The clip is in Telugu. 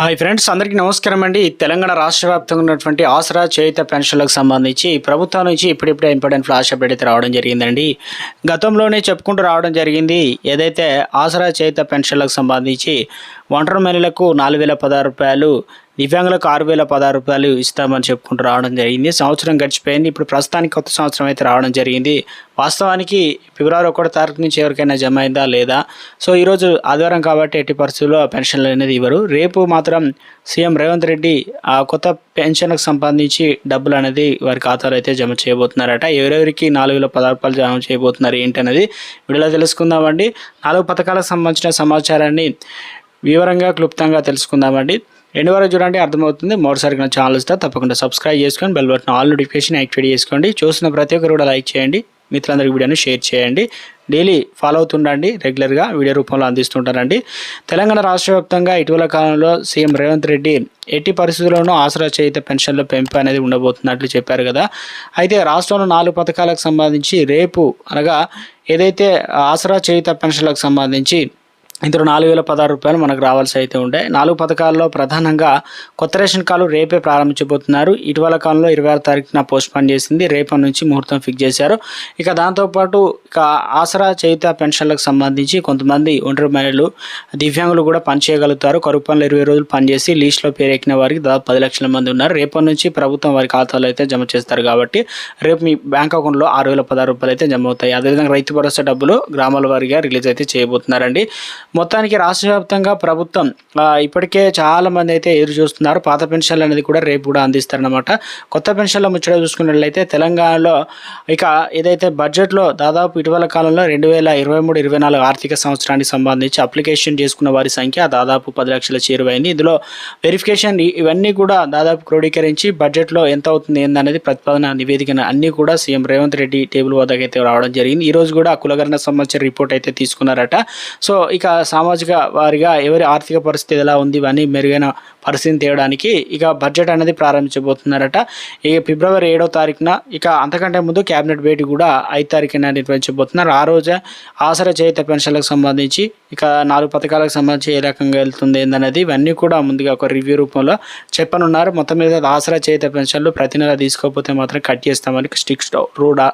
హాయ్ ఫ్రెండ్స్ అందరికీ నమస్కారం అండి. తెలంగాణ రాష్ట్ర వ్యాప్తంగా ఉన్నటువంటి ఆసరా చేయుత పెన్షన్లకు సంబంధించి ప్రభుత్వం నుంచి ఇప్పుడిప్పుడే ఇంపార్టెంట్ ఫ్లాష్ అప్డేట్ అయితే రావడం జరిగిందండి. గతంలోనే చెప్పుకుంటూ రావడం జరిగింది. ఏదైతే ఆసరా చేయుత పెన్షన్లకు సంబంధించి ఒంటరి మహిళలకు నాలుగు వేల పదహారు రూపాయలు దివ్యాంగులకు ఆరు వేల పదహారు రూపాయలు ఇస్తామని చెప్పుకుంటూ రావడం జరిగింది. సంవత్సరం గడిచిపోయింది. ఇప్పుడు ప్రస్తుతానికి కొత్త సంవత్సరం అయితే రావడం జరిగింది. వాస్తవానికి ఫిబ్రవరి ఒకటో తారీఖు నుంచి ఎవరికైనా జమ అయిందా లేదా? సో ఈరోజు ఆదివారం కాబట్టి ఎట్టి పరిస్థితుల్లో పెన్షన్లు అనేది ఇవ్వరు. రేపు మాత్రం సీఎం రేవంత్ రెడ్డి ఆ కొత్త పెన్షన్కు సంబంధించి డబ్బులు అనేది వారి ఖాతాలో అయితే జమ చేయబోతున్నారట. ఎవరెవరికి నాలుగు వేల పదహారు రూపాయలు జమ చేయబోతున్నారు ఏంటనేది వీడియోలో తెలుసుకుందామండి. నాలుగు పథకాలకు సంబంధించిన సమాచారాన్ని వివరంగా క్లుప్తంగా తెలుసుకుందామండి. ఎండ్ వరకు చూడండి అర్థమవుతుంది. మరోసారి నా ఛానల్ వస్తే తప్పకుండా సబ్స్క్రైబ్ చేసుకొని bell button all notification activate చేసుకోండి. చూసిన ప్రతి ఒక్కరు కూడా లైక్ చేయండి. మిత్రులందరికీ వీడియోని షేర్ చేయండి. డైలీ ఫాలో అవుతుండండి. రెగ్యులర్గా వీడియో రూపంలో అందిస్తుంటారండి తెలంగాణ రాష్ట్ర వ్యాప్తంగా ఇటీవల కాలంలో సీఎం రేవంత్ రెడ్డి ఎట్టి పరిస్థితుల్లోనూ ఆసరా చేత పెన్షన్ల పెంపు అనేది ఉండబోతున్నట్లు చెప్పారు కదా. అయితే రాష్ట్రంలో నాలుగు పథకాలకు సంబంధించి రేపు అనగా ఏదైతే ఆసరా చేయిత పెన్షన్లకు సంబంధించి ఇందులో నాలుగు వేల పదహారు రూపాయలు మనకు రావాల్సి అయితే ఉండే. నాలుగు పథకాల్లో ప్రధానంగా కొత్త రేషన్ కార్డు రేపే ప్రారంభించబోతున్నారు. ఇటీవల కాలంలో ఇరవై ఆరు తారీఖున పోస్ట్ పోన్ చేసింది. రేపటి నుంచి ముహూర్తం ఫిక్స్ చేశారు. ఇక దాంతోపాటు ఇక ఆసరా చేయుత పెన్షన్లకు సంబంధించి కొంతమంది ఒంటరి మహిళలు దివ్యాంగులు కూడా పనిచేయగలుగుతారు కరువు పనులు ఇరవై రోజులు పనిచేసి లీస్ట్లో పేరెక్కిన వారికి దాదాపు పది లక్షల మంది ఉన్నారు. రేపటి నుంచి ప్రభుత్వం వారి ఖాతాలో అయితే జమ చేస్తారు కాబట్టి రేపు మీ బ్యాంక్ అకౌంట్లో ఆరు వేల పదహారు రూపాయలు అయితే జమ అవుతాయి. అదేవిధంగా రైతు భరోసా డబ్బులు గ్రామాల వారిగా రిలీజ్ అయితే చేయబోతున్నారండి. మొత్తానికి రాష్ట్ర వ్యాప్తంగా ప్రభుత్వం ఇప్పటికే చాలా మంది అయితే ఎదురు చూస్తున్నారు. పాత పెన్షన్లు అనేది కూడా రేపు కూడా అందిస్తారనమాట కొత్త పెన్షన్ల ముచ్చట చూసుకున్నట్లయితే తెలంగాణలో ఇక ఏదైతే బడ్జెట్లో దాదాపు ఇటీవల కాలంలో రెండు వేల ఇరవై మూడు ఇరవై నాలుగు ఆర్థిక సంవత్సరానికి సంబంధించి అప్లికేషన్ చేసుకున్న వారి సంఖ్య దాదాపు పది లక్షల చేరువైంది. ఇందులో వెరిఫికేషన్ ఇవన్నీ కూడా దాదాపు క్రోడీకరించి బడ్జెట్లో ఎంత అవుతుంది ఏందనేది ప్రతిపాదన నివేదికను అన్నీ కూడా సీఎం రేవంత్ రెడ్డి టేబుల్ వద్దకు అయితే రావడం జరిగింది. ఈరోజు కూడా కులగరణ సంబంధించిన రిపోర్ట్ అయితే తీసుకున్నారట. సో ఇక సామాజిక వారిగా ఎవరి ఆర్థిక పరిస్థితి ఎలా ఉంది ఇవన్నీ మెరుగైన పరిస్థితిని తేయడానికి ఇక బడ్జెట్ అనేది ప్రారంభించబోతున్నారట. ఇక ఫిబ్రవరి ఏడో తారీఖున ఇక అంతకంటే ముందు క్యాబినెట్ భేటీ కూడా ఐదు తారీఖున నిర్వహించబోతున్నారు. ఆ రోజే ఆసరా చేత పెన్షన్లకు సంబంధించి ఇక నాలుగు పథకాలకు సంబంధించి ఏ రకంగా వెళ్తుంది ఏందనేది ఇవన్నీ కూడా ముందుగా ఒక రివ్యూ రూపంలో చెప్పనున్నారు. మొత్తం మీద ఆసరా చేత పెన్షన్లు ప్రతి నెల తీసుకోకపోతే మాత్రం కట్ చేస్తామని స్టిక్స్ రూడా